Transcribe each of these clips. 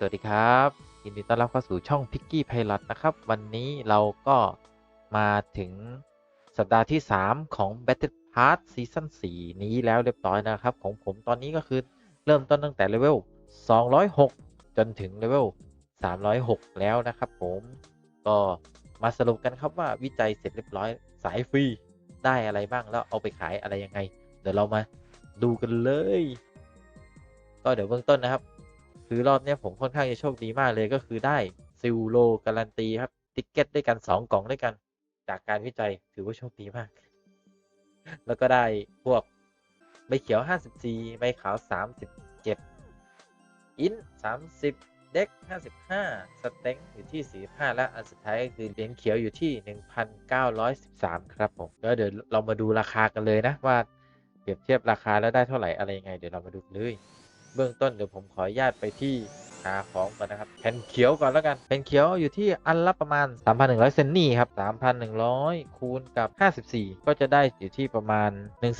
สวัสดีครับยินดีต้อนรับเข้าสู่ช่อง Picky Pilot นะครับ วันนี้เราก็มาถึงสัปดาห์ที่ 3 ของ Battle Pass Season 4 นี้แล้วเรียบร้อยนะครับ ของผมตอนนี้ก็คือเริ่มต้นตั้งแต่เลเวล 206 จนถึงเลเวล 306 แล้วนะครับผมก็มาสรุปกันครับว่าวิจัยเสร็จเรียบร้อยสายฟรีได้อะไรบ้างแล้วเอาไปขายอะไรยังไง เดี๋ยวเรามาดูกันเลย ก็เดี๋ยวเบื้องต้นนะครับ คือรอบนี้ผมค่อนข้างจะโชคดีมากเลยก็คือได้ซิลโลการันตีครับ ติ๊กเก็ตด้วยกัน 2 กล่องด้วยกัน จากการวิจัยถือว่าโชคดีมาก แล้วก็ได้พวกใบเขียว 54 ใบขาว 37 อิน 30 เด็ก 55 สเต็งอยู่ที่ 45 และอันสุดท้ายก็คือเหรียญเขียวอยู่ที่ 1,913 ครับผมแล้วเดี๋ยวเรามาดูราคากันเลยนะว่าเปรียบเทียบราคาแล้วได้เท่าไหร่อะไรยังไง เดี๋ยวเรามาดูเลย เบื้องต้นเดี๋ยวผมขออนุญาตไปที่หาของก่อนนะครับแผ่นเขียวก่อนแล้วกันแผ่นเขียวอยู่ที่อันละประมาณ 3,100 เซนนี่ครับ 3,100 คูณกับ 54 ก็จะได้อยู่ที่ประมาณ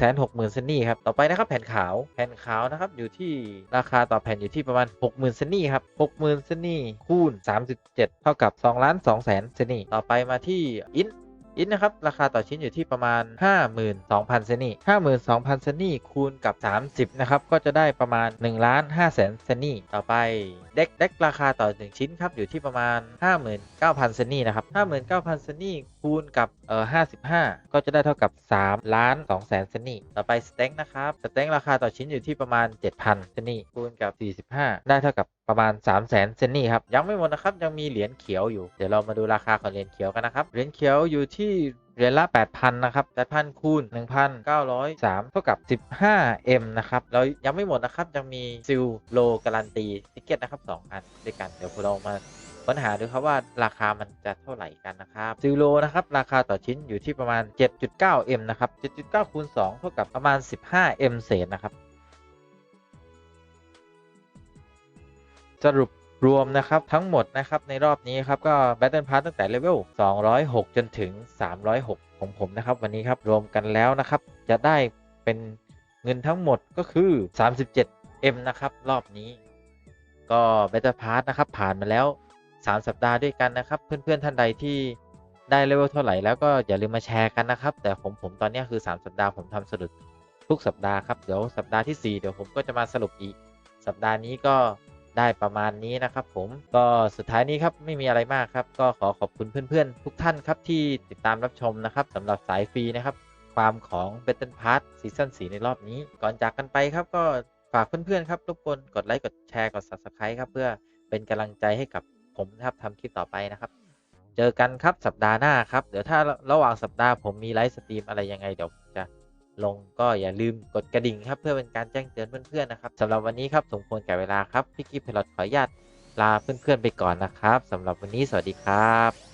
160,000 เซนนี่ครับต่อไปนะครับแผ่นขาวแผ่นขาวนะครับอยู่ที่ราคาต่อแผ่นอยู่ที่ประมาณ 60,000 เซนนี่ครับ 60,000 เซนนี่คูณ 37 เท่ากับ2ล้าน2แสนเซนนี่ต่อไปมาที่อิน อินนะครับ ราคาต่อชิ้นอยู่ที่ประมาณ 52,000เซนนี่52,000เซนนี่คูณกับ 30 นะครับ ก็จะได้ประมาณ1ล้าน5แสนเซนนี่ต่อไปเด็กเด็กราคาต่อ 1 ชิ้นครับ อยู่ที่ประมาณ 59,000เซนนี่นะครับ 59,000เซนนี่คูณกับเอ่อ55 ก็จะได้เท่ากับ 3 ล้าน2แสนเซนนี่ต่อไปสเต็งนะครับสเต็งราคาต่อชิ้นอยู่ที่ประมาณ 7,000เซนนี่คูณกับ 45 ได้เท่ากับ ประมาณ 3 0 0แสนเซนนี่ครับ ยังไม่หมดนะครับ ยังมีเหรียญเขียวอยู่ เดี๋ยวเรามาดูราคาของเหรียญเขียวกันนะครับ เหรียญเขียวอยู่ที่เหรียญละ 8,000 นะครับ 8,000 คูณ 1,903 เท่ากับ 15M นะครับแล้วยังไม่หมดนะครับ ยังมีซิลโลการันตีติเก็ตนะครับ 2 อันด้วยกัน เดี๋ยวเรามาค้นหาดูครับว่าราคามันจะเท่าไหร่กันนะครับซิลโลนะครับ ราคาต่อชิ้นอยู่ที่ประมาณ 7.9M นะครับ 7.9คูณ2เท่ากับประมาณ 15M เศษนะครับ สรุปรวมนะครับทั้งหมดนะครับในรอบนี้ครับก็ Battle Pass ตั้งแต่เลเวล 206 จนถึง 306 ของผมนะครับ วันนี้ครับรวมกันแล้วนะครับ จะได้เป็นเงินทั้งหมดก็คือ 37M นะครับ รอบนี้ ก็ Battle Pass นะครับผ่านมาแล้ว 3 สัปดาห์ด้วยกันนะครับ เพื่อนๆท่านใดที่ได้เลเวลเท่าไหร่แล้วก็อย่าลืมมาแชร์กันนะครับ แต่ผมผมตอนนี้คือ 3 สัปดาห์ผมทำสรุปทุกสัปดาห์ครับเดี๋ยวสัปดาห์ที่ 4 เดี๋ยวผมก็จะมาสรุปอีก สัปดาห์นี้ก็ ได้ประมาณนี้นะครับผมก็สุดท้ายนี้ครับไม่มีอะไรมากครับ ก็ขอขอบคุณเพื่อนๆ ทุกท่านครับที่ติดตามรับชมนะครับสำหรับสายฟรีนะครับฟามของ Battle Pass ซีซั่น4ในรอบนี้ ก่อนจากกันไปครับก็ฝากเพื่อนๆครับรบกวนกดไลค์กดแชร์กด Subscribe ครับเพื่อเป็นกำลังใจให้กับผมนะครับทำคลิปต่อไปนะครับ เจอกันครับสัปดาห์หน้าครับ เดี๋ยวถ้าระหว่างสัปดาห์ผมมีไลฟ์สตรีมอะไรยังไงเดี๋ยวจะ ลงก็อย่าลืมกดกระดิ่งครับเพื่อเป็นการแจ้งเตือนเพื่อนๆนะครับสำหรับวันนี้ครับสมควรแก่เวลาครับพี่กิฟต์เพลอตขออนุญาตลาเพื่อนๆไปก่อนนะครับสำหรับวันนี้สวัสดีครับ